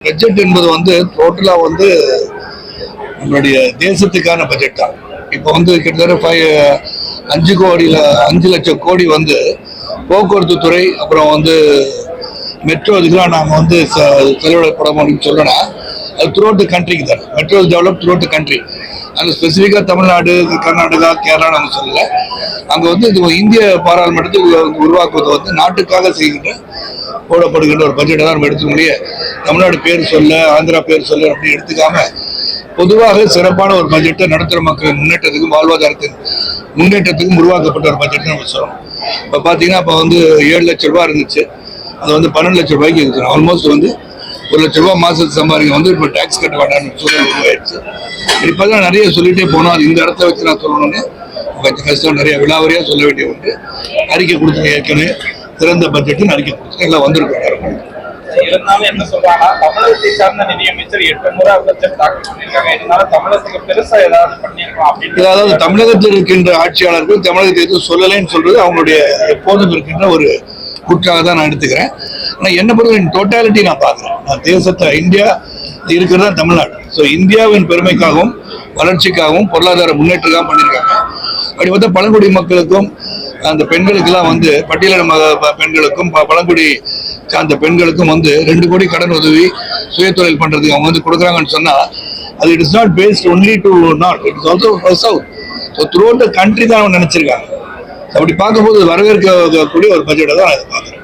Budget என்பது வந்து டோட்டலா வந்து நம்மளுடைய தேசத்துக்கான பட்ஜெட் தான் இப்போ வந்து கிட்டத்தட்ட ஃபைவ் அஞ்சு கோடியில் அஞ்சு லட்சம் கோடி வந்து போக்குவரத்து துறை அப்புறம் வந்து மெட்ரோ இதுக்கெல்லாம் நாங்கள் வந்து ச- செலவிடப்பட முடியும்னு சொல்லணும் அது த்ரூ த கண்ட்ரிக்கு தான். Metro develop through the country அங்கே ஸ்பெசிஃபிக்காக தமிழ்நாடு கர்நாடகா கேரளான்னு சொல்லல. அங்கே வந்து இது இந்திய பாராளுமன்றத்தை உரு- உருவாக்குவது வந்து நாட்டுக்காக செய்கின்ற போடப்படுகின்ற ஒரு பட்ஜெட்டை தான் நம்ம எடுத்துக்க முடியும். தமிழ்நாடு பேர் சொல்ல ஆந்திரா பேர் சொல்ல அப்படின்னு எடுத்துக்காம பொதுவாக சிறப்பான ஒரு பட்ஜெட்டை நடுத்தர மக்கள் முன்னேற்றத்துக்கும் வாழ்வாதாரத்தின் முன்னேற்றத்துக்கும் உருவாக்கப்பட்ட ஒரு பட்ஜெட் நம்ம சொல்லணும். இப்போ பார்த்தீங்கன்னா இப்போ வந்து ஏழு லட்ச ரூபா இருந்துச்சு. அது வந்து பன்னெண்டு லட்ச ரூபாய்க்கு இருக்குது ஆல்மோஸ்ட் வந்து ஒரு லட்ச ரூபாய் மாசத்துக்கு சம்பாதிக்க வந்து இப்போ டேக்ஸ் கட்ட வேண்டாம்னு சூழல் உருவாயிடுச்சு. இப்போ தான் நிறைய சொல்லிட்டே போனோம். அது இந்த இடத்த வச்சு நான் சொல்லணும்னு. கொஞ்சம் கஷ்டம் நிறைய விலாவரியாக சொல்ல வேண்டிய உண்டு அறிக்கை கொடுத்துருங்க ஏற்கனவே. திறந்த பட்ஜெட்டுன்னு அறிக்கை கொடுத்துருங்க எல்லாம் வந்திருக்கோம் எல்லாரும். இருந்தாலும் என்ன சொல்றாங்கன்னா தமிழகத்தை சார்ந்த நிதியமைச்சர் எட்டு முறை பட்ஜெட் தாக்கல் பண்ணியிருக்காங்க. இதனால தமிழகத்துக்கு பெருசா ஏதாவது அப்படின்னு அதாவது தமிழகத்தில் இருக்கின்ற ஆட்சியாளர்கள் தமிழகத்தை எதுவும் சொல்லலைன்னு சொல்றது அவங்களுடைய எப்போதும் இருக்கின்ற ஒரு குற்றாக தான் நான் எடுத்துக்கிறேன். ஆனால் என்ன பொறுத்த டோட்டாலிட்டி நான் பார்க்குறேன். நான் தேசத்தை இந்தியா இருக்கிறது தான் தமிழ்நாடு. ஸோ இந்தியாவின் பெருமைக்காகவும் வளர்ச்சிக்காகவும் பொருளாதார முன்னேற்றக்காகவும் பண்ணியிருக்காங்க. அப்படி பார்த்தா பழங்குடி மக்களுக்கும் அந்த பெண்களுக்கெல்லாம் வந்து பட்டியலின மக- பெண்களுக்கும் ப- பழங்குடி சார்ந்த பெண்களுக்கும் வந்து ரெண்டு கோடி கடன் உதவி சுயத்தொழில் பண்ணுறதுக்கு அவங்க வந்து கொடுக்குறாங்கன்னு சொன்னா அது it is not based only to not it is also south so through the country தான் அவங்க நினச்சிருக்காங்க. அப்படி பார்க்கும்போது வரவேற்கக்கூடிய ஒரு பட்ஜெட்டை தான் நான் இதை பார்க்குறேன்